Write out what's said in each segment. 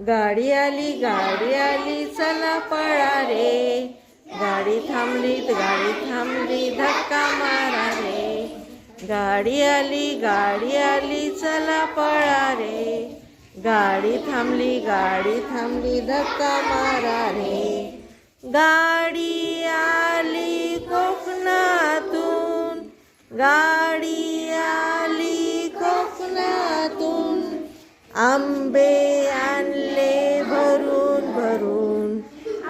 गाडी आली गाडी आली चला पळा रे. गाडी थांबली गाडी थांबली धक्का मारा रे. गाडी आली गाडी आली चला पळा रे. गाडी थांबली गाडी थांबली धक्का मारा रे. गाडी आली कोकणातून. गाडी आंबे आणले भरून भरून.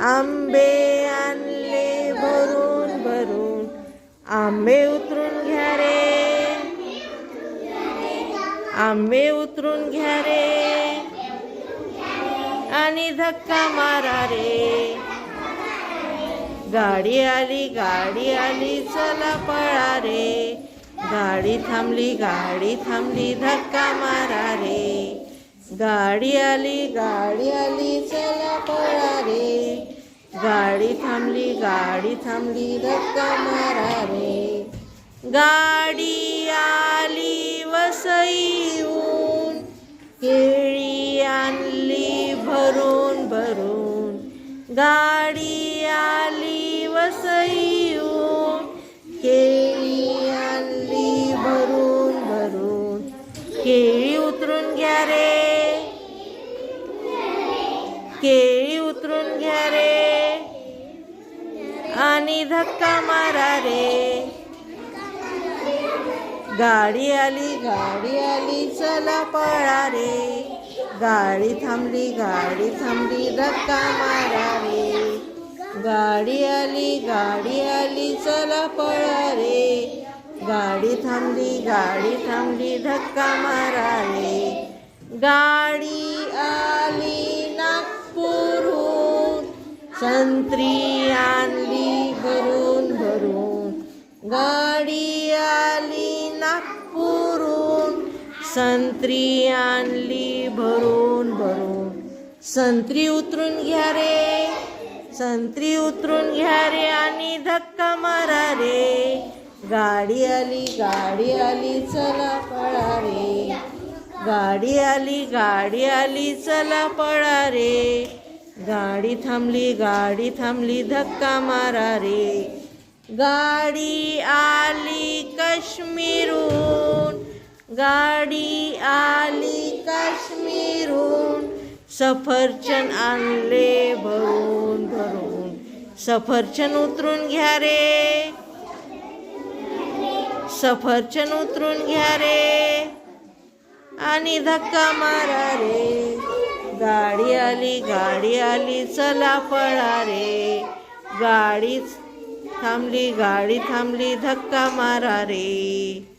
आंबे आणले भरून भरून. आंबे उतरून घ्या रे. आंबे उतरून घ्या रे. आणि धक्का मारा रे. गाडी आली गाडी आली चला पळा रे. गाडी थांबली गाडी थांबली धक्का मारा रे. गाडी आली गाडी आली चला पळा रे. गाडी थांबली गाडी थांबली धक्का मारा रे. गाडी आली वसईहून केळी आणली भरून भरून. गाडी आली वसई आणि धक्का मारा रे. गाडी आली गाडी आली चला पळा रे. गाडी थांबली गाडी थांबली धक्का मारा रे. गाडी आली गाडी आली चला पळा रे. गाडी थांबली गाडी थांबली धक्का मारा रे. गाडी आली नागपूरहून. संत्री गाडी आली नागपूरहून संत्री आणली भरून भरून. संत्री उतरून घ्या रे संत्री उतरून घ्या रे आणि धक्का मारा रे. गाडी आली गाडी आली चला पळा रे. गाडी आली गाडी आली चला पळा रे. गाडी थांबली गाडी थांबली धक्का मारा रे. गाडी आली काश्मीरून गाडी आली काश्मीरून सफरचंद आणले भरून भरून. सफरचंद उतरून घ्या रे. सफरचंद उतरून घ्या रे. आणि धक्का मारा रे. गाडी आली गाडी आली चला पळा रे. गाडीच थांबली गाडी थांबली धक्का मारा रे.